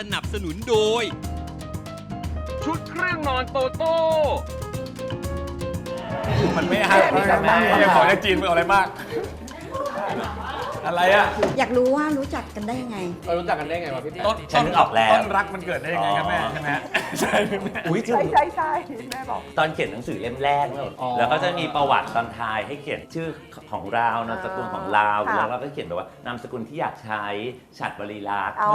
สนับสนุนโดย ชุดเครื่องนอนโตโต้ มันไม่ให้ไม่ใช่ของจากจีนมึงเอาอะไรมาก อะไรอะอยากรู้ว่ารู้จักกันได้ยังไง เรารู้จักกันได้ไงวะพี่ต้นฉันนึกออกแล้ว ต้นรักมันเกิดได้ยังไงครับแม่ใช่ไหมใช่ไหมอุ้ยใช่ใช่ใช่แม่บอกตอนเขียนหนังสือเล่มแรกเนี่ยแล้วก็จะมีประวัติตอนท้ายให้เขียนชื่อของเรานามสกุลของเราค่ะแล้วเราก็เขียนแบบว่านามสกุลที่อยากใช้ฉัดบริลักษณ์อ๋อ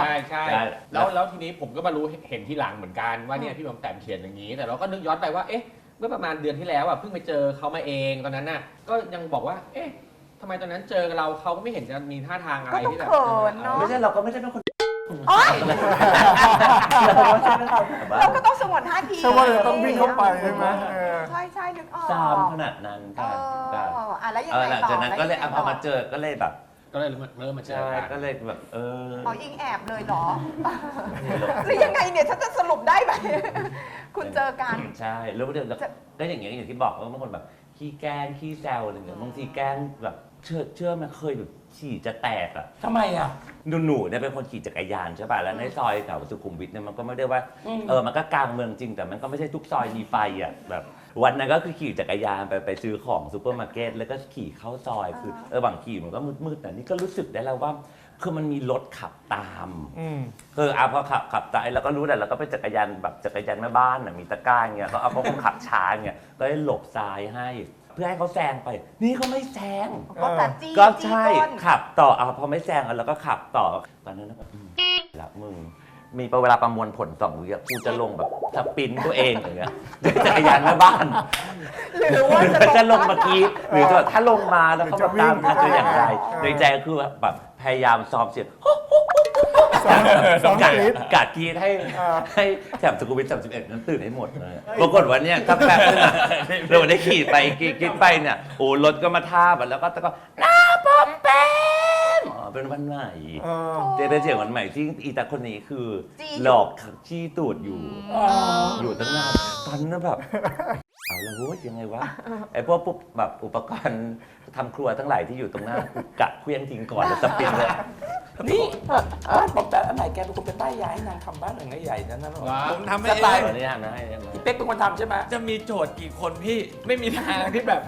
ใช่ใช่ใช่แล้วแล้วทีนี้ผมก็มารู้เห็นที่หลังเหมือนกันว่าเนี่ยพี่บอมแต้มเขียนอย่างนี้ แต่เราก็นึกย้อนไปว่าเอ๊ะเมื่อประมาณเดือนที่แล้วอะเพิ่งไปเจอเขามาเองตอนนั้นน่ะก็ยังบอกว่า เอ๊ะ ทำไมตอนนั้นเจอเราเขาก็ไม่เห็นจะมีท่าทางอะไรก็ต้องที่แบบเขินเนอะ ไม่ใช่เราก็ไม่ใช่เป็นคนโอ๊ยเราก็ไม่ใช่เป็นคนแบบว่าเราก็ต้องสงวนท่าทีใช่ว่าเราต้องวิ่งเข้าไปใช่ไหมเออ ใช่ใช่นึกออกตามขนาดนั้นเอค่ะอค่ะอะแล้วยังเออไงหลังต่อจากนั้นก็เลยแวอะงพไงอมาเจอก็เลยแบบก็เลยเริ่มมาเจอใช่กัน ก็เลยแบบเออ อ๋ออิงแอบเลยเหรอ หรือยังไงเนี่ยฉันจะสรุปได้ไหม คุณเจอกัน ใช่แล้วเดี๋ยวจะก็อย่างเงี้ยอย่างที่บอกว่าบางคนแบบขี้แกล้งขี้แซวอะไรอย่างเงี้ยบางทีแกล้งแบบ เชื่อเชื่อไหมันเคยแบบฉี่จะแตกอะทำไมอะ หนูหนูๆเนี่ยเป็นคนขี่จักรยานใช่ป่ะแล้วในซอยแถวสุขุมวิทเนี่ยมันก็ไม่ได้ว่าเออมันก็กลางเมืองจริง แต่มันก็ไม่ใช่ทุกซอยมีไฟอะแบบวันนั้นก็คือขี่จักรยานไปไปซื้อของซูเปอร์มาร์เก็ตแล้วก็ขี่เข้าซอยคือเออบางขี่มันก็มืดๆแต่นี่ก็รู้สึกได้แล้วว่า คือมันมีรถขับตาม อืม คืออะพอขับขับตามเราก็รู้แหละเราก็เป็นจักรยานแบบจักรยานแม่บ้านน่ะมีตะกร้าอย่างเงี้ยเขาเอาเขาคงขับช้าอย่างเงี้ยก็เลยหลบซ้ายให้ เพื่อให้เขาแซงไป นี่เขาไม่แซง ก็แต่จี้ก็จี้ใช่ก้น ขับต่อเอาพอไม่แซงเอาแล้วก็ขับต่อ ตอนนั้นนะแบบอืมละมึง มีเวลาประมวลผลสองวิอะกูจะลงแบบสปรินต์ตัวเองอย่างเงี้ยด้วยจักรยานแม่บ้านหรือว่าหรือจะลงเมื่อกี้หรือจะถ้าลงมาแล้วเขาแบบตามทันจะอย่างไร ในใจคือแบบพยายามซ้อมเสียง สองกะกรีดกะกรีดให้อ่าให้แถบสุขุมวิทสามสิบเอ็ดนั้นตื่นให้หมดเลยปรากฏว่าเนี่ยถ้าแป๊บนึงอะเราได้ขี่ไปกรีดกรีดไปเนี่ยโอ้รถก็มาท่าบแล้วก็ตะโก็หน้าปอมแปมอ๋อเป็นวันใหม่ เออเจเป็นเสียงวันใหม่ที่อีตาคนนี้คือหลอกชี้ตูดอยู่ อยู่ตั้งนานตอนนั้นแบบ เอาแล้วเว้ยยังไงวะไอ้พวกปุ๊บแบบอุปกรณ์ทำครัวทั้งหลายที่อยู่ตรงหน้ากูกะเคลี้ยงทิ้งก่อนแล้วสปินเลย นี่บ้านปอมแปมอันไหนแกเป็นคนไปป้ายยาให้นางทำบ้านหลังใหญ่ๆนั้นนะหรอว้าผมทำสให้ไตล์ขออนุญาตนะให้ให้นะพี่เป๊กเป็นคนทำใช่ไหมจะมีโจทย์กี่คนพี่ไม่มีทางที่แบบ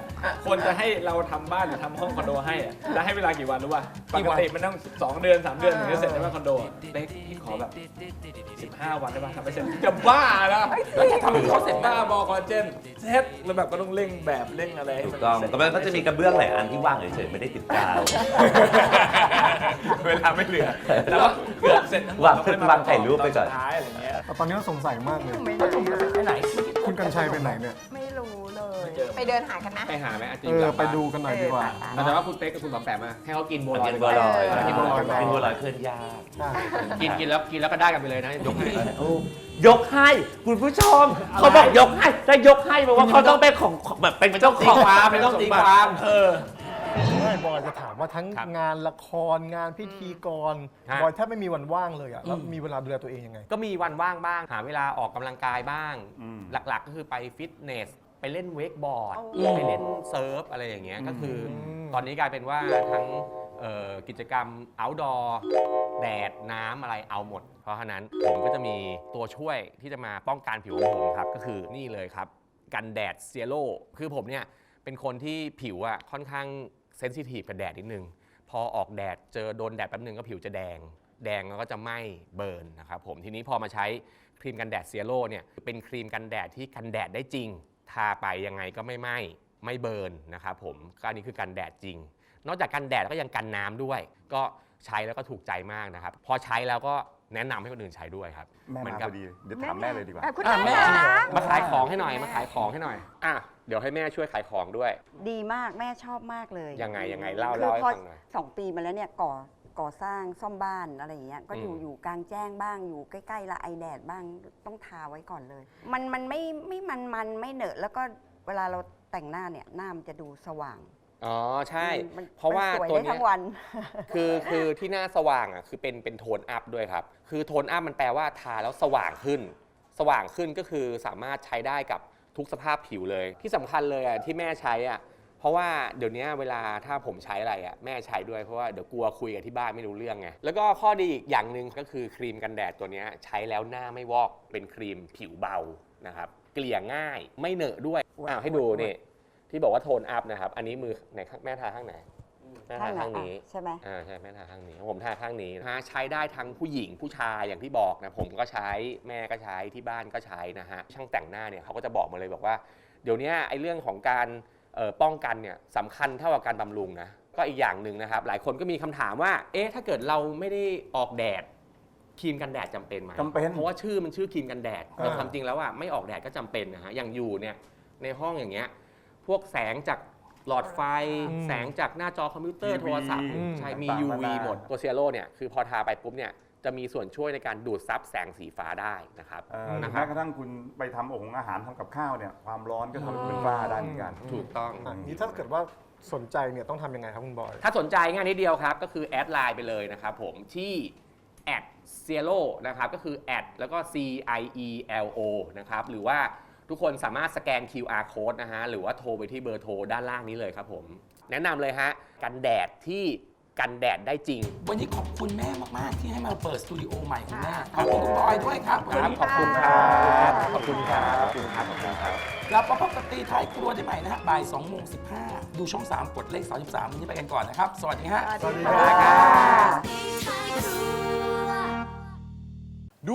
คนจะให้เราทำบ้านหรือทำห้องคอนโดให้อะแล้วให้เวลากี่วันรู้ป่ะปกติมันต้อง2เดือน3เดือนถึงจะเสร็จใช่ไหมคอนโดอะเป๊กพี่ขอแบบ15วันได้ป่ะทำไม่เสร็จจะบ้าแล้วแล้วแกทำให้เขาเสร็จหบ้าน้าบอคอลลาเจนเซ็ตแล้วแบบก็ต้องเร่งแบบเร่งอะไรให้ถูมักนต้องเสร็จก็มันก็จะมีกระเบื้องหลายอันที่ว่างเฉยๆไม่ได้ติดกาว เวลาไม่เหลือแล้วก็เกือบเสร็จทั้งหมดวางแล้ค่อยวางถ่ายรูปไปก่อน ตสุดท้ายอะไรเงี้ยตอนนี้เราสงสัยมากเลย ไม่รู้ไปไหน คุณกัญชัยไปไหนเนี่ย ไม่รู้เลย ไปเดินหากันนะ ไปหาไหมอาจจะเออยู่หอลังไปบ้านดูกันหน่อยดีกว่าเออแต่ว่าคุณเป๊กกับคุณบอมแปมมาให้เขากินบัวลอยกินบัวลอยเกินบัวลอยกินบัวลอยเคลื่อนยากกินกินแล้วกินแล้วก็ได้กันไปเลยนะยกให้โอ้ยกให้คุณผู้ชม เขาบอกยกให้ถ้ายกให้แปลว่าเขาต้องเป็นของของแบบเป็นเจ้าของความไม่ต้องตีความเออไม่ บอยจะถามว่าทั้งครับงานละครงานพิธีกรฮะ บอยแทบไม่มีวันว่างเลยอะแล้วมีเวลาดูแลตัวเองยังไง ก็มีวันว่างบ้าง หาเวลาออกกำลังกายบ้างหลักๆก็คือไปฟิตเนส ไปเล่นเวกบอร์ด โอ้ ไปเล่นเซิร์ฟอะไรอย่างเงี้ย ก็คืออม ตอนนี้กลายเป็นว่าทั้งเอ่อกิจกรรม outdoor แดดน้ำอะไรเอาหมด เพราะฉะนั้นผมก็จะมีตัวช่วยที่จะมาป้องกันผิวของผมครับ ก็คือนี่เลยครับ กันแดดเซียโ o คือผมเนี่ยเป็นคนที่ผิวอะค่อนข้าง เซนซิทีฟกับแดดนิดนึง พอออกแดดเจอโดนแดดแป๊บนึงก็ผิวจะแดง แดงแล้วก็จะไหม้เบิร์นนะครับผมทีนี้พอมาใช้ครีมกันแดดเซียโ o เนี่ยเป็นครีมกันแดดที่กันแดดได้จริง ทาไปยังไงก็ไม่ไหม้ไม่เบิร์นนะครับผมก็อันนี้คือกันแดดจริง นอกจากกันแดดแล้วก็ยังกันน้ำด้วย ก็ใช้แล้วก็ถูกใจมากนะครับ พอใช้แล้วก็ แนะนำให้คนอื่นใช้ด้วยครับแม่เหมือนมากัพบอดีเดี๋ยวถามแม่เลยดีกว่า อะคุณอะแม่แม่ คะมาขายของให้หน่อยมาขายของให้หน่อยอะเดี๋ยวให้แม่ช่วยขายของด้วย ดีมากแม่ชอบมากเลยยังไงยังไงเล่าคือเล่าให้พอฟังหน่อย สองปีมาแล้วเนี่ยก่อก่อสร้างซ่อมบ้านอะไรอย่างเงี้ยก็อยู่อืม อยู่กลางแจ้งบ้างอยู่ใกล้ๆละไอแดดบ้างต้องทาไว้ก่อนเลย มันมันไม่ไม่มันมันไม่เหนอะแล้วก็เวลาเราแต่งหน้าเนี่ยหน้ามันจะดูสว่าง อ๋อใช่ มันเพราะว่ามันสวยตัวได้เนี้ทั้ย งวัน คือคือที่หน้าสว่างอะคือเป็นเป็นโทนอัพด้วยครับ คือโทนอัพมันแปลว่าทาแล้วสว่างขึ้น สว่างขึ้นก็คือสามารถใช้ได้กับทุกสภาพผิวเลย ที่สำคัญเลยอะที่แม่ใช้อะเพราะว่าเดี๋ยวนี้เวลาถ้าผมใช้อะไรอะแม่ใช้ด้วยเพราะว่าเดี๋ยวกลัวคุยกับที่บ้านไม่รู้เรื่องไงแล้วก็ข้อดีอีกอย่างหนึ่งก็คือครีมกันแดดตัวเนี้ยใช้แล้วหน้าไม่วอกเป็นครีมผิวเบานะครับเกลี่ยง่ายไม่เหนอะด้วยอ้าวให้ดูนี่ ที่บอกว่าโทนอัพนะครับ อันนี้มือไหนข้างแม่ทาข้างไหนแม่ทาข้างนี้ใช่ไหมอ่าใช่แม่ทาข้างนี้ผมทาข้างนี้นะฮะใช้ได้ทั้งผู้หญิงผู้ชายอย่างที่บอกนะผมก็ใช้แม่ก็ใช้ที่บ้านก็ใช้นะฮะช่างแต่งหน้าเนี่ยเขาก็จะบอกมาเลยบอกว่า เดี๋ยวนี้ไอ้เรื่องของการเอ่อป้องกันเนี่ยสำคัญเท่ากับการบำรุงนะก็อีกอย่างหนึ่งนะครับ หลายคนก็มีคำถามว่า เอ๊ะ ถ้าเกิดเราไม่ได้ออกแดดครีมกันแดดจำเป็นไหมจำเป็น เพราะว่าชื่อมันชื่อครีมกันแดดแต่อ่าความจริงแล้วอะไม่ออกแดดก็จำเป็นนะฮะ อย่างอยู่เนี่ยในห้องอย่างเงี้ย พวกแสงจากหลอดไฟแสงจากหน้าจอคอมพิวเตอร์ UV โทรศัพท์ อืม ใช่ มี ต่างๆ UV นานา หมด ตัวเซียโร่เนี่ย คือพอทาไปปุ๊บเนี่ย จะมีส่วนช่วยในการดูดซับแสงสีฟ้าได้นะครับเอ่อหรือนะคแม้รับ กระทั่งคุณไปทำโอ่งอาหารทำกับข้าวเนี่ยความร้อนก็ทำให้เป็นฝ้าได้เหมือนกัน ถูกต้องอะนี่ถ้าเกิดว่าสนใจเนี่ยต้องทำยังไงครับคุณบอย ถ้าสนใจง่ายนิดเดียวครับ ก็คือแอดไลน์ไปเลยนะครับผมที่แอดเซียโ o นะครับ ก็คือแอดแล้วก็ C I E L O นะครับ หรือว่า ทุกคนสามารถสแกน QR code นะฮะ หรือว่าโทรไปที่เบอร์โทรด้านล่างนี้เลยครับผม แนะนำเลยฮะ กันแดดที่กันแดดได้จริง วันนี้ขอบคุณแม่มาก ๆ ที่ให้มาเปิดสตูดิโอใหม่ของแม่ขอบคุณคุณบอยด้วยครับครับขอบคุณครับ ขอบคุณครับ ขอบคุณครับ ขอบคุณครับ กลับมาพบกับตีท้ายครัวได้ใหม่นะฮะบ่าย2โมง15 ดูช่อง 3 กดเลข 33วันนี้ไปกันก่อนนะครับ สวัสดีฮะ สวัสดีครับดู